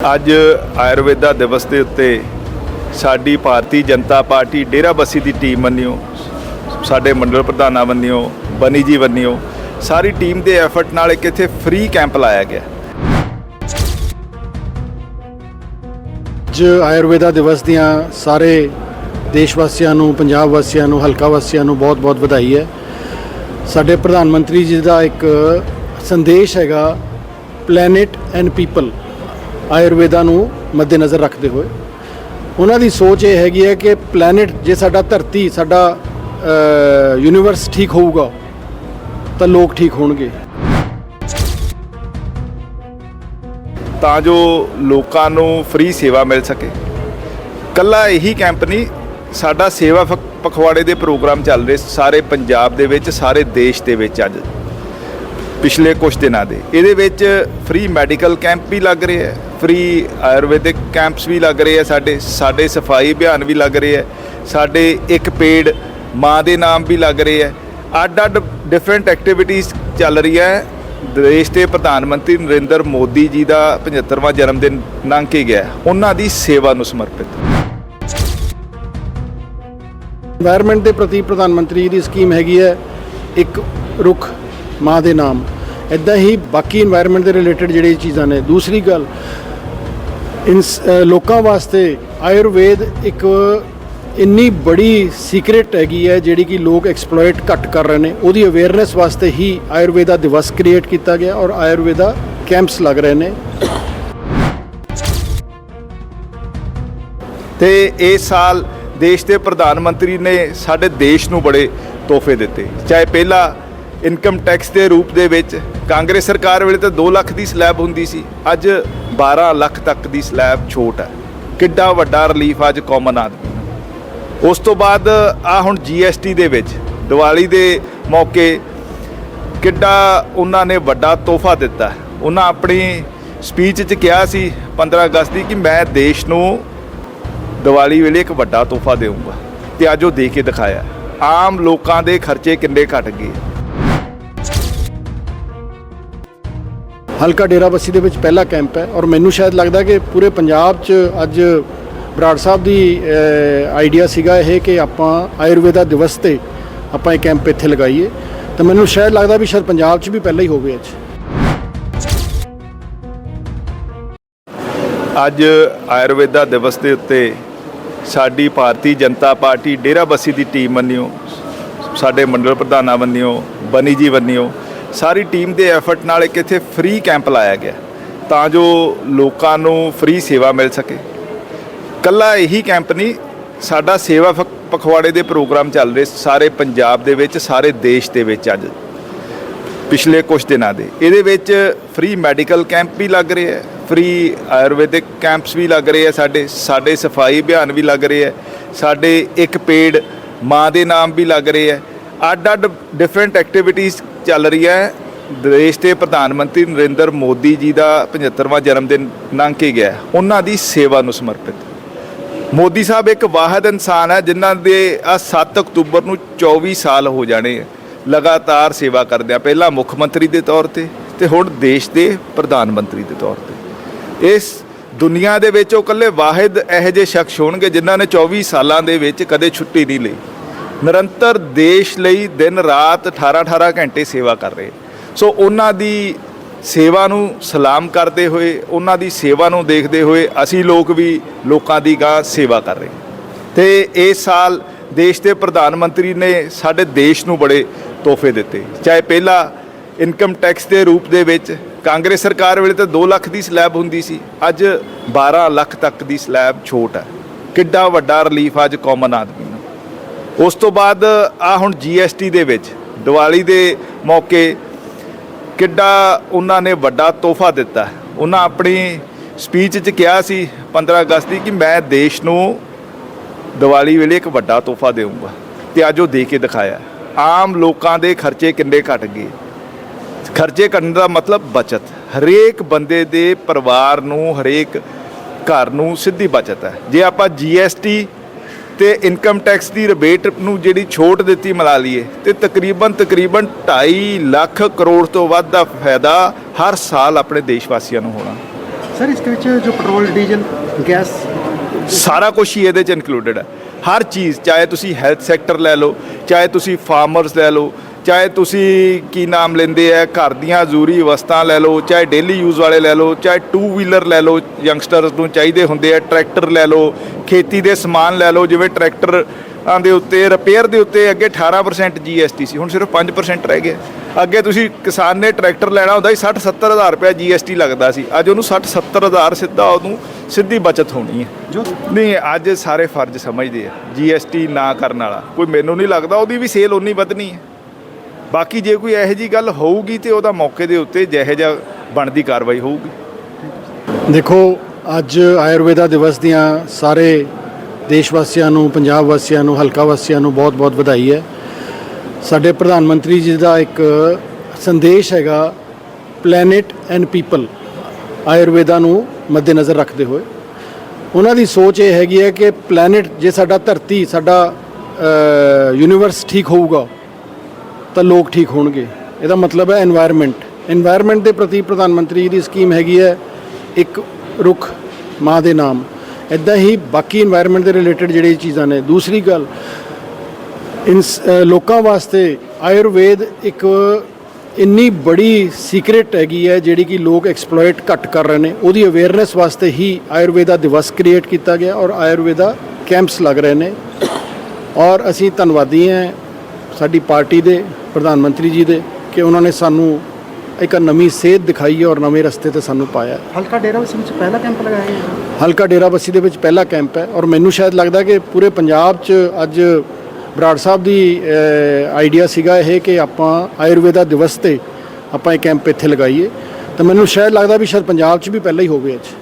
ਅੱਜ ਆਯੁਰਵੇਦਾ ਦਿਵਸ ਦੇ ਉੱਤੇ ਸਾਡੀ ਭਾਰਤੀ ਜਨਤਾ ਪਾਰਟੀ ਡੇਰਾ ਬੱਸੀ ਦੀ ਟੀਮ ਵੱਲੋਂ, ਸਾਡੇ ਮੰਡਲ ਪ੍ਰਧਾਨਾਂ ਵੱਲੋਂ, ਬਨੀ ਜੀ ਵੱਲੋਂ ਸਾਰੀ ਟੀਮ ਦੇ ਐਫਰਟ ਨਾਲ ਇੱਕ ਇੱਥੇ ਫ੍ਰੀ ਕੈਂਪ ਲਾਇਆ ਗਿਆ। ਅੱਜ ਆਯੁਰਵੇਦਾ ਦਿਵਸ ਦੀਆਂ ਸਾਰੇ ਦੇਸ਼ ਵਾਸੀਆਂ ਨੂੰ, ਪੰਜਾਬ ਵਾਸੀਆਂ ਨੂੰ, ਹਲਕਾ ਵਾਸੀਆਂ ਨੂੰ ਬਹੁਤ-ਬਹੁਤ ਵਧਾਈ ਹੈ। ਸਾਡੇ ਪ੍ਰਧਾਨ ਮੰਤਰੀ ਜੀ ਦਾ ਇੱਕ ਸੰਦੇਸ਼ ਹੈਗਾ ਪਲੈਨਟ ਐਂਡ ਪੀਪਲ ਆਯੁਰਵੇਦਾ ਨੂੰ ਮੱਦੇਨਜ਼ਰ ਰੱਖਦੇ ਹੋਏ। ਉਹਨਾਂ ਦੀ ਸੋਚ ਇਹ ਹੈਗੀ ਹੈ ਕਿ ਪਲੈਨਟ ਜੇ ਸਾਡਾ ਧਰਤੀ, ਸਾਡਾ ਯੂਨੀਵਰਸ ਠੀਕ ਹੋਊਗਾ, ਤਾਂ ਲੋਕ ਠੀਕ ਹੋਣਗੇ। ਤਾਂ ਜੋ ਲੋਕਾਂ ਨੂੰ ਫ੍ਰੀ ਸੇਵਾ ਮਿਲ ਸਕੇ। ਕੱਲਾ ਇਹੀ ਕੈਂਪ ਨਹੀਂ, ਸਾਡਾ ਸੇਵਾ ਫਕ- ਪਖਵਾੜੇ ਦੇ ਪ੍ਰੋਗਰਾਮ ਚੱਲ ਰਹੇ ਸਾਰੇ ਪੰਜਾਬ ਦੇ ਵਿੱਚ, ਸਾਰੇ ਦੇਸ਼ ਦੇ ਵਿੱਚ ਅੱਜ। ਪਿਛਲੇ ਕੁਝ ਦਿਨਾਂ ਦੇ। ਇਹਦੇ ਵਿੱਚ ਫ੍ਰੀ ਮੈਡੀਕਲ ਕੈਂਪ ਵੀ ਲੱਗ ਰਹੇ ਹੈ ਫ੍ਰੀ ਆਯੁਰਵੈਦਿਕ ਕੈਂਪਸ ਵੀ ਲੱਗ ਰਹੇ ਆ ਸਾਡੇ ਸਾਡੇ ਸਫ਼ਾਈ ਅਭਿਆਨ ਵੀ ਲੱਗ ਰਹੇ ਆ ਸਾਡੇ ਇੱਕ ਪੇੜ ਮਾਂ ਦੇ ਨਾਮ ਵੀ ਲੱਗ ਰਹੇ ਆ ਅੱਡ ਅੱਡ ਡਿਫਰੈਂਟ ਐਕਟੀਵਿਟੀਜ਼ ਚੱਲ ਰਹੀ ਹੈ। ਦੇਸ਼ ਦੇ ਪ੍ਰਧਾਨ ਮੰਤਰੀ ਨਰਿੰਦਰ ਮੋਦੀ ਜੀ ਦਾ 75ਵਾਂ ਜਨਮ ਦਿਨ ਲੰਘ ਕੇ ਗਿਆ ਉਹਨਾਂ ਦੀ ਸੇਵਾ ਨੂੰ ਸਮਰਪਿਤ। এনवायरमेंट ਦੇ ਪ੍ਰਤੀ ਪ੍ਰਧਾਨ ਮੰਤਰੀ ਦੀ ਸਕੀਮ ਹੈਗੀ ਹੈ, ਇੱਕ ਰੁੱਖ ਮਾਂ ਦੇ ਨਾਮ। ਇਦਾਂ ਹੀ ਬਾਕੀ এনवायरमेंट ਦੇ ਰਿਲੇਟਡ ਜਿਹੜੀ ਚੀਜ਼ਾਂ ਨੇ। ਦੂਸਰੀ ਗੱਲ ਲੋਕਾਂ ਵਾਸਤੇ ਆਯੁਰਵੇਦ ਇੱਕ ਇੰਨੀ ਬੜੀ ਸੀਕ੍ਰੇਟ ਹੈਗੀ ਹੈ ਜਿਹੜੀ ਕਿ ਲੋਕ ਐਕਸਪਲੋਇਟ ਘੱਟ ਕਰ ਰਹੇ ਨੇ। ਉਹਦੀ ਅਵੇਅਰਨੈਸ ਵਾਸਤੇ ਹੀ ਆਯੁਰਵੇਦਾ ਦਿਵਸ ਕ੍ਰੀਏਟ ਕੀਤਾ ਗਿਆ ਔਰ ਆਯੁਰਵੇਦਾ ਕੈਂਪਸ ਲੱਗ ਰਹੇ ਨੇ। ਤੇ ਇਸ ਸਾਲ ਦੇਸ਼ ਦੇ ਪ੍ਰਧਾਨ ਮੰਤਰੀ ਨੇ ਸਾਡੇ ਦੇਸ਼ ਨੂੰ ਬੜੇ ਤੋਹਫੇ ਦਿੱਤੇ। ਚਾਹੇ ਪਹਿਲਾ ਇਨਕਮ ਟੈਕਸ ਦੇ ਰੂਪ ਦੇ ਵਿੱਚ ਕਾਂਗਰਸ ਸਰਕਾਰ ਵੇਲੇ ਤਾਂ 2 ਲੱਖ ਦੀ ਸਲੈਬ ਹੁੰਦੀ ਸੀ, ਅੱਜ 12 ਲੱਖ ਤੱਕ ਦੀ ਸਲੈਬ ਛੋਟ ਹੈ। ਕਿੱਡਾ ਵੱਡਾ ਰਿਲੀਫ ਅੱਜ ਕਾਮਨ ਆਦਮੀ ਉਸ ਤੋਂ ਬਾਅਦ ਆ ਹੁਣ ਜੀਐਸਟੀ ਦੇ ਵਿੱਚ, ਦੀਵਾਲੀ ਦੇ ਮੌਕੇ ਕਿੱਡਾ ਉਹਨਾਂ ਨੇ ਵੱਡਾ ਤੋਹਫਾ ਦਿੱਤਾ ਉਹਨਾਂ ਆਪਣੀ ਸਪੀਚ 'ਚ ਕਿਹਾ ਸੀ 15 ਅਗਸਤ ਦੀ ਕਿ ਮੈਂ ਦੇਸ਼ ਨੂੰ ਦੀਵਾਲੀ ਵੇਲੇ ਇੱਕ ਵੱਡਾ ਤੋਹਫਾ ਦੇਵਾਂਗਾ ਤੇ ਅੱਜ ਉਹ ਦੇ ਕੇ ਦਿਖਾਇਆ। ਆਮ ਲੋਕਾਂ ਦੇ ਖਰਚੇ ਕਿੰਨੇ ਘਟ ਗਏ। ਹਲਕਾ ਡੇਰਾਬੱਸੀ ਦੇ ਵਿੱਚ ਪਹਿਲਾ ਕੈਂਪ ਹੈ ਔਰ ਮੈਨੂੰ ਸ਼ਾਇਦ ਲੱਗਦਾ ਕਿ ਪੂਰੇ ਪੰਜਾਬ 'ਚ ਅੱਜ ਬਰਾੜ ਸਾਹਿਬ ਦੀ ਆਈਡੀਆ ਸੀਗਾ ਇਹ ਕਿ ਆਪਾਂ ਆਯੁਰਵੇਦਾ ਦਿਵਸ ਤੇ ਆਪਾਂ ਇਹ ਕੈਂਪ ਇੱਥੇ ਲਗਾਈਏ। ਤਾਂ ਮੈਨੂੰ ਸ਼ਾਇਦ ਲੱਗਦਾ ਵੀ ਸ਼ਾਇਦ ਪੰਜਾਬ 'ਚ ਵੀ ਪਹਿਲਾਂ ਹੀ ਹੋਵੇ ਅੱਜ। ਅੱਜ ਆਯੁਰਵੇਦਾ ਦਿਵਸ ਦੇ ਉੱਤੇ ਸਾਡੀ ਭਾਰਤੀ ਜਨਤਾ ਪਾਰਟੀ ਡੇਰਾਬੱਸੀ ਦੀ ਟੀਮ ਵੱਲੋਂ, ਸਾਡੇ ਮੰਡਲ ਪ੍ਰਧਾਨਾਂ ਵੱਲੋਂ, ਬਨੀ ਜੀ ਵੱਲੋਂ ਸਾਰੀ ਟੀਮ ਦੇ ਐਫਰਟ ਨਾਲ ਇੱਕ ਇੱਥੇ ਫ੍ਰੀ ਕੈਂਪ ਲਾਇਆ ਗਿਆ। ਤਾਂ ਜੋ ਲੋਕਾਂ ਨੂੰ ਫ੍ਰੀ ਸੇਵਾ ਮਿਲ ਸਕੇ। ਕੱਲਾ ਇਹੀ ਕੈਂਪ ਨਹੀਂ, ਸਾਡਾ ਸੇਵਾ ਫਕ- ਪਖਵਾੜੇ ਦੇ ਪ੍ਰੋਗਰਾਮ ਚੱਲ ਰਹੇ ਸਾਰੇ ਪੰਜਾਬ ਦੇ ਵਿੱਚ, ਸਾਰੇ ਦੇਸ਼ ਦੇ ਵਿੱਚ ਅੱਜ। ਪਿਛਲੇ ਕੁਝ ਦਿਨਾਂ ਦੇ। ਇਹਦੇ ਵਿੱਚ ਫ੍ਰੀ ਮੈਡੀਕਲ ਕੈਂਪ ਵੀ ਲੱਗ ਰਹੇ ਹੈ ਫ੍ਰੀ ਆਯੁਰਵੈਦਿਕ ਕੈਂਪਸ ਵੀ ਲੱਗ ਰਹੇ ਹੈ ਸਾਡੇ ਸਾਡੇ ਸਫ਼ਾਈ ਅਭਿਆਨ ਵੀ ਲੱਗ ਰਹੇ ਹੈ, ਸਾਡੇ ਇੱਕ ਪੇੜ ਮਾਂ ਦੇ ਨਾਮ ਵੀ ਲੱਗ ਰਹੇ ਹੈ। ਅੱਡ ਅੱਡ ਡਿਫਰੈਂਟ ਐਕਟੀਵਿਟੀਜ਼ ਚੱਲ ਰਹੀ ਹੈ। ਦੇਸ਼ ਦੇ ਪ੍ਰਧਾਨ ਮੰਤਰੀ ਨਰਿੰਦਰ ਮੋਦੀ ਜੀ ਦਾ 75ਵਾਂ ਜਨਮ ਦਿਨ ਲੰਘ ਕੇ ਗਿਆ ਉਹਨਾਂ ਦੀ ਸੇਵਾ ਨੂੰ ਸਮਰਪਿਤ। ਮੋਦੀ ਸਾਹਿਬ ਇੱਕ ਵਾਹਿਦ ਇਨਸਾਨ ਹੈ, ਜਿਨ੍ਹਾਂ ਦੇ ਆ 7 ਅਕਤੂਬਰ ਨੂੰ 24 ਸਾਲ ਹੋ ਜਾਣੇ ਲਗਾਤਾਰ ਸੇਵਾ ਕਰਦੇ ਆ। ਪਹਿਲਾਂ ਮੁੱਖ ਮੰਤਰੀ ਦੇ ਤੌਰ ਤੇ ਤੇ ਹੁਣ ਦੇਸ਼ ਦੇ ਪ੍ਰਧਾਨ ਮੰਤਰੀ ਦੇ ਤੌਰ ਤੇ। ਇਸ ਦੁਨੀਆ ਦੇ ਵਿੱਚ ਉਹ ਇਕੱਲੇ ਵਾਹਿਦ ਇਹੋ ਜਿਹੇ ਸ਼ਖਸ ਹੋਣਗੇ ਜਿਨ੍ਹਾਂ ਨੇ 24 ਸਾਲਾਂ ਦੇ ਵਿੱਚ ਕਦੇ ਛੁੱਟੀ ਨਹੀਂ ਲਈ। ਨਿਰੰਤਰ ਦੇਸ਼ ਲਈ ਦਿਨ ਰਾਤ 18 18 ਘੰਟੇ ਸੇਵਾ ਕਰ ਰਹੇ। ਸੋ ਉਹਨਾਂ ਦੀ ਸੇਵਾ ਨੂੰ ਸਲਾਮ ਕਰਦੇ ਹੋਏ, ਉਹਨਾਂ ਦੀ ਸੇਵਾ ਨੂੰ ਦੇਖਦੇ ਹੋਏ ਅਸੀਂ ਲੋਕ ਵੀ ਲੋਕਾਂ ਦੀ ਗਾਂ ਸੇਵਾ ਕਰ ਰਹੇ। ਤੇ ਇਸ ਸਾਲ ਦੇਸ਼ ਦੇ ਪ੍ਰਧਾਨ ਮੰਤਰੀ ਨੇ ਸਾਡੇ ਦੇਸ਼ ਨੂੰ ਬੜੇ ਤੋਹਫੇ ਦਿੱਤੇ। ਚਾਹੇ ਪਹਿਲਾ ਇਨਕਮ ਟੈਕਸ ਦੇ ਰੂਪ ਦੇ ਵਿੱਚ ਕਾਂਗਰਸ ਸਰਕਾਰ ਵੇਲੇ ਤਾਂ 2 ਲੱਖ ਦੀ ਸਲੈਬ ਹੁੰਦੀ ਸੀ, ਅੱਜ 12 ਲੱਖ ਤੱਕ ਦੀ ਸਲੈਬ ਛੋਟ ਹੈ। ਕਿੱਡਾ ਵੱਡਾ ਰਿਲੀਫ ਅੱਜ ਕਾਮਨ ਆਦਮੀ। ਉਸ ਤੋਂ ਬਾਅਦ ਆ ਹੁਣ ਜੀਐਸਟੀ ਦੇ ਵਿੱਚ, ਦੀਵਾਲੀ ਦੇ ਮੌਕੇ ਕਿੱਡਾ ਉਹਨਾਂ ਨੇ ਵੱਡਾ ਤੋਹਫਾ ਦਿੱਤਾ। ਉਹਨਾਂ ਆਪਣੀ ਸਪੀਚ 'ਚ ਕਿਹਾ ਸੀ 15 ਅਗਸਤ ਦੀ ਕਿ ਮੈਂ ਦੇਸ਼ ਨੂੰ ਦੀਵਾਲੀ ਵੇਲੇ ਇੱਕ ਵੱਡਾ ਤੋਹਫਾ ਦੇਵਾਂਗਾ ਤੇ ਅੱਜ ਉਹ ਦੇ ਕੇ ਦਿਖਾਇਆ। ਆਮ ਲੋਕਾਂ ਦੇ ਖਰਚੇ ਕਿੰਨੇ ਘਟ ਗਏ। ਖਰਚੇ ਕਰਨ ਦਾ ਮਤਲਬ ਬਚਤ। ਹਰੇਕ ਬੰਦੇ ਦੇ ਪਰਿਵਾਰ ਨੂੰ, ਹਰੇਕ ਘਰ ਨੂੰ ਸਿੱਧੀ ਬਚਤ ਹੈ। ਜੇ ਆਪਾਂ ਜੀਐਸਟੀ ਤੇ ਇਨਕਮ ਟੈਕਸ ਦੀ ਰਿਬੇਟ ਨੂੰ ਜਿਹੜੀ ਛੋਟ ਦਿੱਤੀ ਮਿਲਾ ਲਈਏ ਤੇ ਤਕਰੀਬਨ ਤਕਰੀਬਨ 2.5 ਲੱਖ ਕਰੋੜ ਤੋਂ ਵੱਧ ਦਾ ਫਾਇਦਾ ਹਰ ਸਾਲ ਆਪਣੇ ਦੇਸ਼ ਵਾਸੀਆਂ ਨੂੰ ਹੋਣਾ। ਸਰ ਇਸ ਵਿੱਚ ਜੋ ਪੈਟਰੋਲ ਡੀਜ਼ਲ ਗੈਸ ਸਾਰਾ ਕੁਝ ਹੀ ਇਹਦੇ ਚ ਇਨਕਲੂਡਡ ਹੈ। ਹਰ ਚੀਜ਼ ਚਾਹੇ ਤੁਸੀਂ ਹੈਲਥ ਸੈਕਟਰ ਲੈ ਲਓ ਚਾਹੇ ਤੁਸੀਂ ਫਾਰਮਰਸ ਲੈ ਲਓ ਚਾਹੇ ਤੁਸੀਂ ਕੀ ਨਾਮ ਲੈਂਦੇ ਆ ਘਰ ਦੀਆਂ ਜ਼ਰੂਰੀ ਵਸਤਾਂ ਲੈ ਲਓ ਚਾਹੇ ਡੇਲੀ ਯੂਜ਼ ਵਾਲੇ ਲੈ ਲਓ ਚਾਹੇ ਟੂ ਵੀਲਰ ਲੈ ਲਓ ਯੰਗਸਟਰਸ ਨੂੰ ਚਾਹੀਦੇ ਹੁੰਦੇ ਆ ਟਰੈਕਟਰ ਲੈ ਲਓ ਖੇਤੀ ਦੇ ਸਮਾਨ ਲੈ ਲਓ ਜਿਵੇਂ ਟਰੈਕਟਰ ਦੇ ਉੱਤੇ ਰਿਪੇਅਰ ਦੇ ਉੱਤੇ ਅੱਗੇ 18% GST ਸੀ ਹੁਣ ਸਿਰਫ 5% ਰਹਿ ਗਿਆ ਅੱਗੇ ਤੁਸੀਂ ਕਿਸਾਨ ਨੇ ਟਰੈਕਟਰ ਲੈਣਾ ਹੁੰਦਾ ਸੀ 60 70 ਹਜ਼ਾਰ ਰੁਪਏ GST ਲੱਗਦਾ ਸੀ ਅੱਜ ਉਹਨੂੰ 60 70 ਹਜ਼ਾਰ ਸਿੱਧਾ ਉਹਨੂੰ ਸਿੱਧੀ ਬਚਤ ਹੋਣੀ ਹੈ। ਨਹੀਂ ਅੱਜ ਸਾਰੇ ਫਰਜ਼ ਸਮਝਦੇ ਆ ਜੀਐਸਟੀ ਨਾ ਕਰਨ ਵਾਲਾ ਕੋਈ ਮੈਨੂੰ ਨਹੀਂ ਲੱਗਦਾ ਉਹਦੀ ਵੀ ਸੇਲ ਉਨੀ ਵਧਣੀ ਹੈ। ਬਾਕੀ ਜੇ ਕੋਈ ਇਹੋ ਜੀ ਗੱਲ ਹੋਊਗੀ ਤੇ ਉਹਦਾ ਮੌਕੇ ਦੇ ਉੱਤੇ ਜਿਹੋ ਜਿਹਾ ਬਣਦੀ ਕਾਰਵਾਈ ਹੋਊਗੀ। ਦੇਖੋ, ਅੱਜ ਆਯੁਰਵੇਦਾ ਦਿਵਸ ਦੀਆਂ ਸਾਰੇ ਦੇਸ਼ ਵਾਸੀਆਂ ਨੂੰ, ਪੰਜਾਬ ਵਾਸੀਆਂ ਨੂੰ, ਹਲਕਾ ਵਾਸੀਆਂ ਨੂੰ ਬਹੁਤ-ਬਹੁਤ ਵਧਾਈ ਹੈ। ਸਾਡੇ ਪ੍ਰਧਾਨ ਮੰਤਰੀ ਜੀ ਦਾ ਇੱਕ ਸੰਦੇਸ਼ ਹੈਗਾ ਪਲੈਨਟ ਐਂਡ ਪੀਪਲ ਆਯੁਰਵੇਦਾ ਨੂੰ ਮੱਦੇਨਜ਼ਰ ਰੱਖਦੇ ਹੋਏ। ਉਹਨਾਂ ਦੀ ਸੋਚ ਇਹ ਹੈਗੀ ਹੈ ਕਿ ਪਲੈਨਟ ਜੇ ਸਾਡਾ ਧਰਤੀ, ਸਾਡਾ ਯੂਨੀਵਰਸ ਠੀਕ ਹੋਊਗਾ ਤਾਂ ਲੋਕ ਠੀਕ ਹੋਣਗੇ। ਇਹਦਾ ਮਤਲਬ ਹੈ এনवायरमेंट এনवायरमेंट ਦੇ ਪ੍ਰਤੀ ਪ੍ਰਧਾਨ ਮੰਤਰੀ ਦੀ ਸਕੀਮ ਹੈਗੀ ਹੈ ਇੱਕ ਰੁੱਖ, ਮਾਂ ਦੇ ਨਾਮ। ਇਦਾਂ ਹੀ ਬਾਕੀ এনवायरमेंट ਦੇ ਰਿਲੇਟਡ ਜਿਹੜੀ ਚੀਜ਼ਾਂ ਨੇ। ਦੂਸਰੀ ਗੱਲ ਲੋਕਾਂ ਵਾਸਤੇ ਆਯੁਰਵੇਦ ਇੱਕ ਇੰਨੀ ਬੜੀ ਸੀਕ੍ਰੀਟ ਹੈਗੀ ਹੈ ਜਿਹੜੀ ਕਿ ਲੋਕ ਐਕਸਪਲੋਇਟ ਘੱਟ ਕਰ ਰਹੇ ਨੇ। ਉਹਦੀ ਅਵੇਅਰਨੈਸ ਵਾਸਤੇ ਹੀ ਆਯੁਰਵੇਦਾ ਦਿਵਸ ਕ੍ਰੀਏਟ ਕੀਤਾ ਗਿਆ ਔਰ ਆਯੁਰਵੇਦਾ ਕੈਂਪਸ ਲੱਗ ਰਹੇ ਨੇ। ਔਰ ਅਸੀਂ ਧੰਨਵਾਦੀ ਹਾਂ ਸਾਡੀ ਪਾਰਟੀ ਦੇ ਪ੍ਰਧਾਨ ਮੰਤਰੀ ਜੀ ਦੇ ਕਿ ਉਹਨਾਂ ਨੇ ਸਾਨੂੰ ਇੱਕ ਨਵੀਂ ਸੇਧ ਦਿਖਾਈ ਹੈ ਔਰ ਨਵੇਂ ਰਸਤੇ ਤੇ ਸਾਨੂੰ ਪਾਇਆ ਹੈ। ਹਲਕਾ ਡੇਰਾ ਉਸ ਵਿੱਚ ਪਹਿਲਾ ਕੈਂਪ ਲਗਾਇਆ ਹੈ। ਹਲਕਾ ਡੇਰਾਬੱਸੀ ਦੇ ਵਿੱਚ ਪਹਿਲਾ ਕੈਂਪ ਹੈ ਔਰ ਮੈਨੂੰ ਸ਼ਾਇਦ ਲੱਗਦਾ ਕਿ ਪੂਰੇ ਪੰਜਾਬ 'ਚ ਅੱਜ ਬਰਾੜ ਸਾਹਿਬ ਦੀ ਆਈਡੀਆ ਸੀਗਾ ਇਹ ਕਿ ਆਪਾਂ ਆਯੁਰਵੇਦਾ ਦਿਵਸ ਤੇ ਆਪਾਂ ਇਹ ਕੈਂਪ ਇੱਥੇ ਲਗਾਈਏ ਤਾਂ ਮੈਨੂੰ ਸ਼ਾਇਦ ਲੱਗਦਾ ਵੀ ਸ਼ਾਇਦ ਪੰਜਾਬ 'ਚ ਵੀ ਪਹਿਲਾਂ ਹੀ ਹੋਵੇ ਅੱਜ